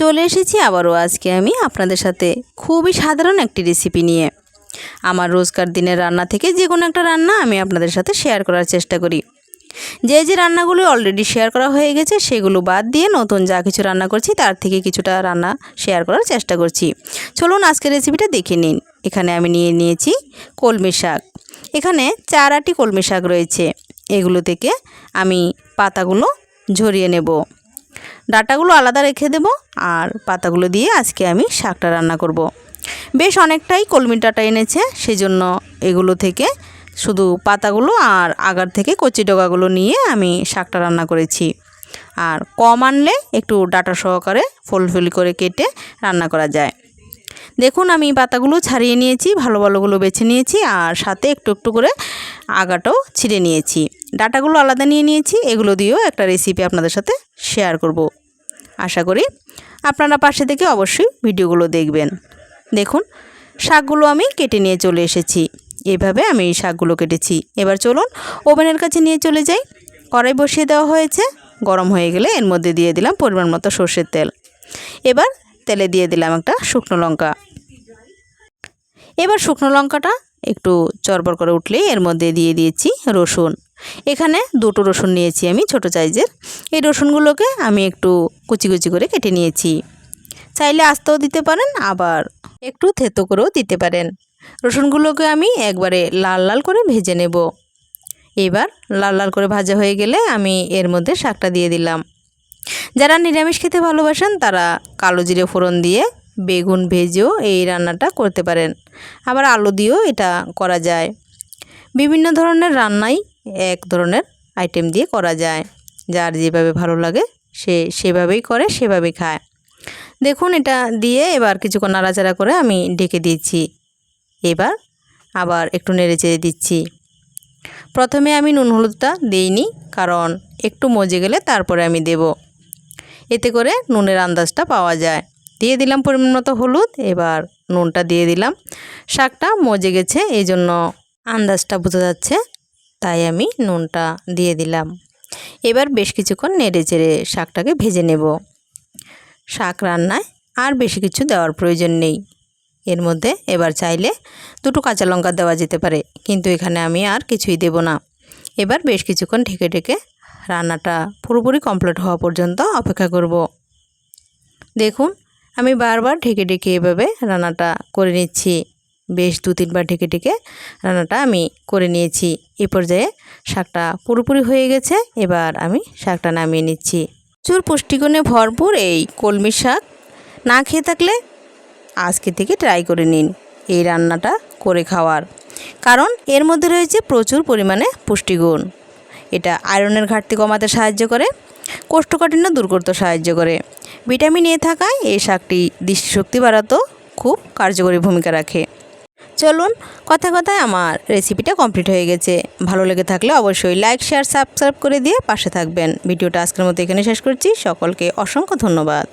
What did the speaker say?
চলে এসেছি আবারও আজকে আমি আপনাদের সাথে খুবই সাধারণ একটি রেসিপি নিয়ে। আমার রোজকার দিনের রান্না থেকে যে কোনো একটা রান্না আমি আপনাদের সাথে শেয়ার করার চেষ্টা করি। যে যে রান্নাগুলো অলরেডি শেয়ার করা হয়ে গেছে, সেগুলো বাদ দিয়ে নতুন যা কিছু রান্না করছি, তার থেকে কিছুটা রান্না শেয়ার করার চেষ্টা করছি। চলুন আজকের রেসিপিটা দেখে নিন। এখানে আমি নিয়ে নিয়েছি কলমি শাক। এখানে চার আটি কলমি শাক রয়েছে। এগুলো থেকে আমি পাতাগুলো ঝরিয়ে নেব। ডাটাগুলো আলাদা রেখে দেব আর পাতাগুলো দিয়ে আজকে আমি শাকটা রান্না করব। বেশ অনেকটাই কলমি ডাটা এনেছে সেই জন্য এগুলো থেকে শুধু পাতাগুলো আর আগার থেকে কচি ডগাগুলো নিয়ে আমি শাকটা রান্না করেছি। আর কম আনলে একটু ডাটা সহকারে ফুলফুলি করে কেটে রান্না করা যায়। দেখুন, আমি পাতাগুলো ছাড়িয়ে নিয়েছি, ভালো ভালোগুলো বেছে নিয়েছি আর সাথে একটু একটু করে আগাটাও ছিঁড়ে নিয়েছি। ডাটাগুলো আলাদা নিয়ে নিয়েছি, এগুলো দিয়েও একটা রেসিপি আপনাদের সাথে শেয়ার করব। আশা করি আপনারা পাশে থেকে অবশ্যই ভিডিওগুলো দেখবেন। দেখুন, শাকগুলো আমি কেটে নিয়ে চলে এসেছি। এভাবে আমি এই শাকগুলো কেটেছি। এবার চলুন ওভেনের কাছে নিয়ে চলে যাই। কড়াই বসিয়ে দেওয়া হয়েছে। গরম হয়ে গেলে এর মধ্যে দিয়ে দিলাম পরিমাণ মতো সর্ষের তেল। এবার তেলে দিয়ে দিলাম একটা শুকনো লঙ্কা। এবার শুকনো লঙ্কাটা একটু চরবর করে উঠলেই এর মধ্যে দিয়ে দিয়েছি রসুন। এখানে দুটো রসুন নিয়েছি আমি ছোট সাইজের। এই রসুনগুলোকে আমি একটু কুচি কুচি করে কেটে নিয়েছি। চাইলে আস্তেও দিতে পারেন, আবার একটু থেতো করেও দিতে পারেন। রসুনগুলোকে আমি একবারে লাল লাল করে ভেজে নেব। এবার লাল লাল করে ভাজা হয়ে গেলে আমি এর মধ্যে শাকটা দিয়ে দিলাম। যারা নিরামিষ খেতে ভালোবাসেন, তারা কালো জিরে ফোড়ন দিয়ে বেগুন ভেজেও এই রান্নাটা করতে পারেন। আবার আলু দিয়েও এটা করা যায়। বিভিন্ন ধরনের রান্নাই এক ধরনের আইটেম দিয়ে করা যায়। যার যেভাবে ভালো লাগে, সে সেভাবেই করে, সেভাবেই খায়। দেখুন, এটা দিয়ে এবার কিছুক্ষণ নাড়াচাড়া করে আমি ঢেকে দিচ্ছি। এবার আবার একটু নেড়ে চেড়ে দিচ্ছি। প্রথমে আমি নুন হলুদটা দিইনি, কারণ একটু মজে গেলে তারপরে আমি দেব। এতে করে নুনের আন্দাজটা পাওয়া যায়। দিয়ে দিলাম পরিমাণ মতো হলুদ, এবার নুনটা দিয়ে দিলাম। শাকটা মজে গেছে এই জন্য আন্দাজটা বোঝা যাচ্ছে। তাই আমি নুনটা দিয়ে দিলাম। এবার বেশ কিছুক্ষণ নেড়ে চেড়ে শাকটাকে ভেজে নেব। শাক রান্নায় আর বেশি কিছু দেওয়ার প্রয়োজন নেই। এর মধ্যে এবার চাইলে দুটো কাঁচা লঙ্কা দেওয়া যেতে পারে, কিন্তু এখানে আমি আর কিছুই দেব না। এবার বেশ কিছুক্ষণ ঢেকে ঢেকে রান্নাটা পুরোপুরি কমপ্লিট হওয়া পর্যন্ত অপেক্ষা করব। দেখুন, আমি বারবার ঢেকে ঢেকে এভাবে রান্নাটা করে নিচ্ছি। বেশ দু তিনবার ঢেকে ঢেকে রান্নাটা আমি করে নিয়েছি। এই পর্যায়ে শাকটা পুরোপুরি হয়ে গেছে। এবার আমি শাকটা নামিয়ে নিচ্ছি। প্রচুর পুষ্টিগুণে ভরপুর এই কলমি শাক। না খেয়ে থাকলে আজকে থেকে ট্রাই করে নিন এই রান্নাটা করে খাওয়ার। কারণ এর মধ্যে রয়েছে প্রচুর পরিমাণে পুষ্টিগুণ। এটা আয়রনের ঘাটতি কমাতে সাহায্য করে, কোষ্ঠকাঠিন্য দূর করতে সাহায্য করে। ভিটামিন এ থাকায় এই শাকটি দৃষ্টিশক্তি বাড়াতেও খুব কার্যকরী ভূমিকা রাখে। চলুন কথা কথায় আমার রেসিপিটা কমপ্লিট হয়ে গেছে। ভালো লেগে থাকলে অবশ্যই লাইক শেয়ার সাবস্ক্রাইব করে দিয়ে পাশে থাকবেন। ভিডিওটা আজকের মতো এখানে শেষ করছি। সকলকে অসংখ্য ধন্যবাদ।